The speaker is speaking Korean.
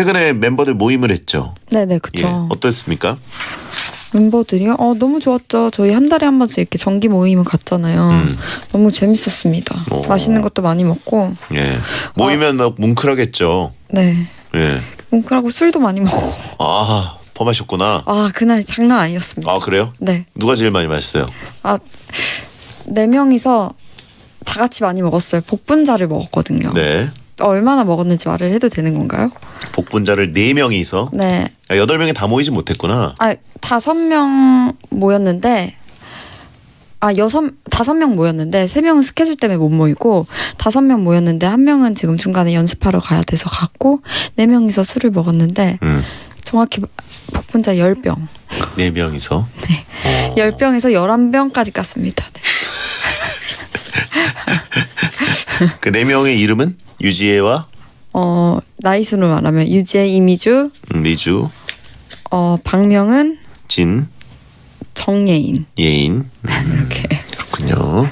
최근에 멤버들 모임을 했죠. 네네 예. 그쵸. 어떻습니까? 멤버들이요? 어 너무 좋았죠. 저희 한 달에 한 번씩 이렇게 정기 모임을 갔잖아요. 음. 너무 재밌었습니다. 오. 맛있는 것도 많이 먹고 예. 모이면 막 뭉클하겠죠. 네 예. 뭉클하고 술도 많이 먹고 아, 퍼마셨구나. 아 그날 장난 아니었습니다. 아, 그래요? 네. 누가 제일 많이 마셨어요? 아, 네 명이서 다 같이 많이 먹었어요. 복분자를 먹었거든요. 네. 얼마나 먹었는지 말을 해도 되는 건가요? 복분자를 네 명이서 네. 아, 여덟 명이 다 모이지 못했구나. 아, 다섯 명 모였는데 아, 여섯 다섯 명 모였는데 세 명은 스케줄 때문에 못 모이고 다섯 명 모였는데 한 명은 지금 중간에 연습하러 가야 돼서 갔고 네 명이서 술을 먹었는데 음. 정확히 정확히 복분자 열 병 네 명이서. 네. 열 병에서 열한 병까지 깠습니다. 네. 그 네 명의 이름은 유지혜와? 어, 나이 순으로 말하면 유지혜, 이미주, 음, 미주, 어, 박명은, 진, 정예인. 예인. 음, 이렇게 그렇군요.